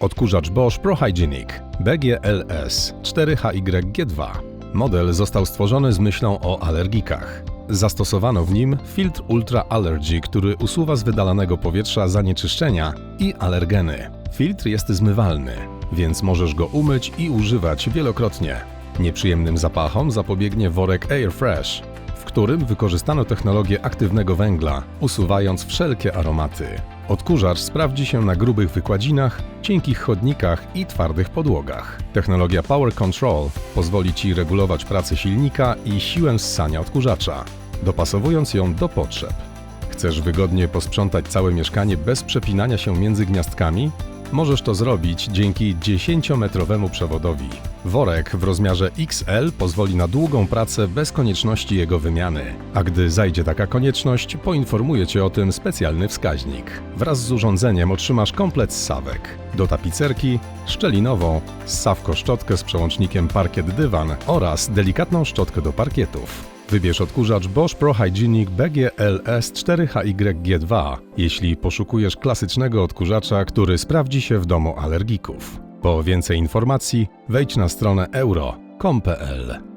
Odkurzacz Bosch ProHygienic BGLS 4HYG2. Model został stworzony z myślą o alergikach. Zastosowano w nim filtr Ultra Allergy, który usuwa z wydalanego powietrza zanieczyszczenia i alergeny. Filtr jest zmywalny, więc możesz go umyć i używać wielokrotnie. Nieprzyjemnym zapachom zapobiegnie worek Air Fresh, w którym wykorzystano technologię aktywnego węgla, usuwając wszelkie aromaty. Odkurzacz sprawdzi się na grubych wykładzinach, cienkich chodnikach i twardych podłogach. Technologia Power Control pozwoli Ci regulować pracę silnika i siłę ssania odkurzacza, dopasowując ją do potrzeb. Chcesz wygodnie posprzątać całe mieszkanie bez przepinania się między gniazdkami? Możesz to zrobić dzięki 10-metrowemu przewodowi. Worek w rozmiarze XL pozwoli na długą pracę bez konieczności jego wymiany. A gdy zajdzie taka konieczność, poinformuje Cię o tym specjalny wskaźnik. Wraz z urządzeniem otrzymasz komplet ssawek. Do tapicerki, szczelinową, ssawko szczotkę z przełącznikiem parkiet dywan oraz delikatną szczotkę do parkietów. Wybierz odkurzacz Bosch ProHygienic BGLS 4HYG2, jeśli poszukujesz klasycznego odkurzacza, który sprawdzi się w domu alergików. Po więcej informacji wejdź na stronę euro.com.pl